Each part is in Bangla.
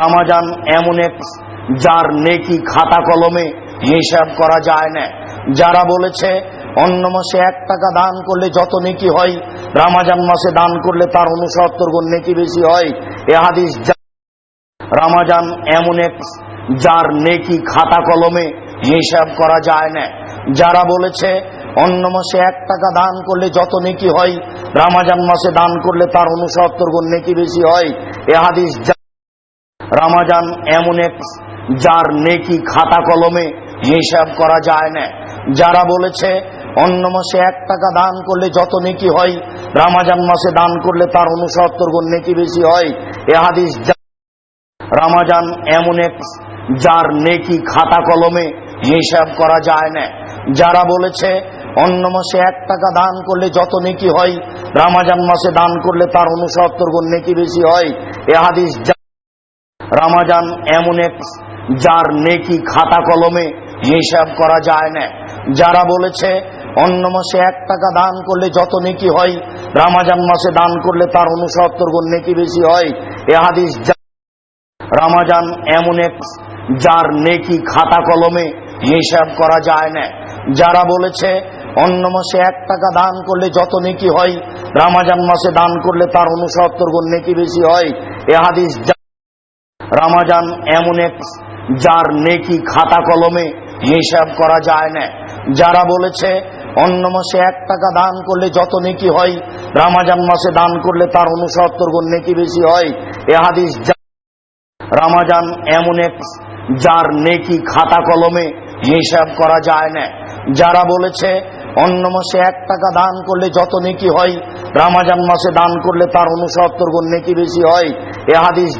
রামাজান এমন এক যার নেকি খাতা কলমে হিসাব করা যায় না। যারা বলেছে, অন্য মাসে এক টাকা দান করলে যত নেকি হয়, রামাজান মাসে দান করলে তার অনুসত্তর গুণ নেকি বেশি হয়। এ হাদিস রামাজান এমন এক যার নেকি খাতা কলমে হিসাব করা যায় না। যারা বলেছে, অন্য মাসে এক টাকা দান করলে যত নেকি হয়, রামাজান মাসে দান করলে তার অনুসত্তর গুণ নেকি বেশি হয়। এ হাদিস রামাজান এমন এক যার নেকি খাতা কলমে হিসাব করা যায় না। যারা বলেছে, অন্য মাসে এক টাকা দান করলে যত নেকি হয়, রামাজান মাসে দান করলে তার অনুসত্তর গুণ নেকি বেশি হয়। এ হাদিস রামাজান এমন এক যার নেকি খাতা কলমে হিসাব করা যায় না। যারা বলেছে, অন্য মাসে এক টাকা দান করলে যত নেকি হয়, রামাজান মাসে দান করলে তার অনুসত্তর গুণ নেকি বেশি হয়। এ হাদিস রামাজান এমন এক যার নেকি খাতা কলমে হিসাব করা যায় না। যারা বলেছে, অন্য মাসে এক টাকা দান করলে যত নেকি হয়, রামাজান মাসে দান করলে তার অনুসত্তর গুণ নেকি বেশি হয়। এ হাদিস রামাজান এমন এক যার নেকি খাতা কলমে হিসাব করা যায় না। যারা বলেছে, অন্য মাসে এক টাকা দান করলে যত নেকি হয়, রামাজান মাসে দান করলে তার অনুসত্তর গুণ নেকি বেশি হয়। এ হাদিস রামাজান এমন এক যার নেকি খাতা কলমে হিসাব করা যায় না। যারা বলেছে, অন্য মাসে এক টাকা দান করলে যত নেকি হয়, রামাজান মাসে দান করলে তার অনুসত্তর গুণ নেকি বেশি হয়। এ হাদিস রামাজান এমন এক যার নেকি খাতা কলমে হিসাব করা যায় না। যারা বলেছে, অন্য মাসে এক টাকা দান করলে যত নেকি হয়, রামাজান মাসে দান করলে তার অনুসত্তর গুণ নেকি বেশি হয়। এ হাদিস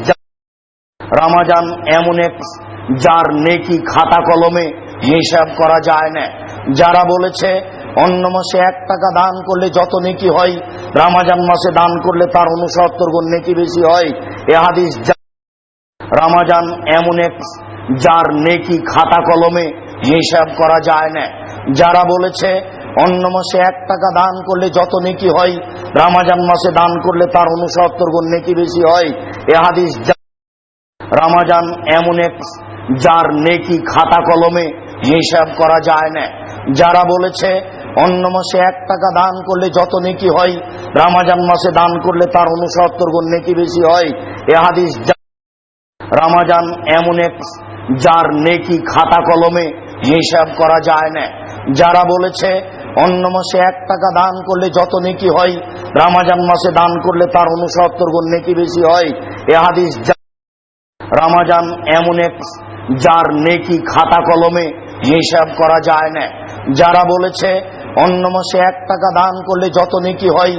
রামাজান এমন এক যার নেকি খাতা কলমে হিসাব করা যায় না। যারা বলেছে, অন্য মাসে এক টাকা দান করলে যত নেকি হয়, রামাজান মাসে দান করলে তার অনুসত্তর গুণ নেকি বেশি হয়। এ হাদিস রামাজান এমন এক যার নেকি খাতা কলমে হিসাব করা যায় না। যারা বলেছে, অন্য মাসে এক টাকা দান করলে যত নেকি হয়, রামাজান মাসে দান করলে তার অনুসত্তর গুণ নেকি বেশি হয়। এ হাদিস রামাজান এমন এক যার নেকি খাতা কলমে হিসাব করা যায় না। যারা বলেছে, অন্য মাসে এক টাকা দান করলে যত নেকি হয়, রামাজান মাসে দান করলে তার অনুসত্তর গুণ নেকি বেশি হয়। এ হাদিস রামাজান এমন এক যার নেকি খাতা কলমে হিসাব করা যায় না। যারা বলেছে, অন্য মাসে এক টাকা দান করলে যত নেকি হয়, রামাজান মাসে দান করলে তার অনুসত্তর গুণ নেকি বেশি হয়। এ হাদিস রামাজান এমন এক যার নেকি খাতা কলমে হিসাব করা যায় না। যারা বলেছে, অন্য মাসে এক টাকা দান করলে যত নেকি হয়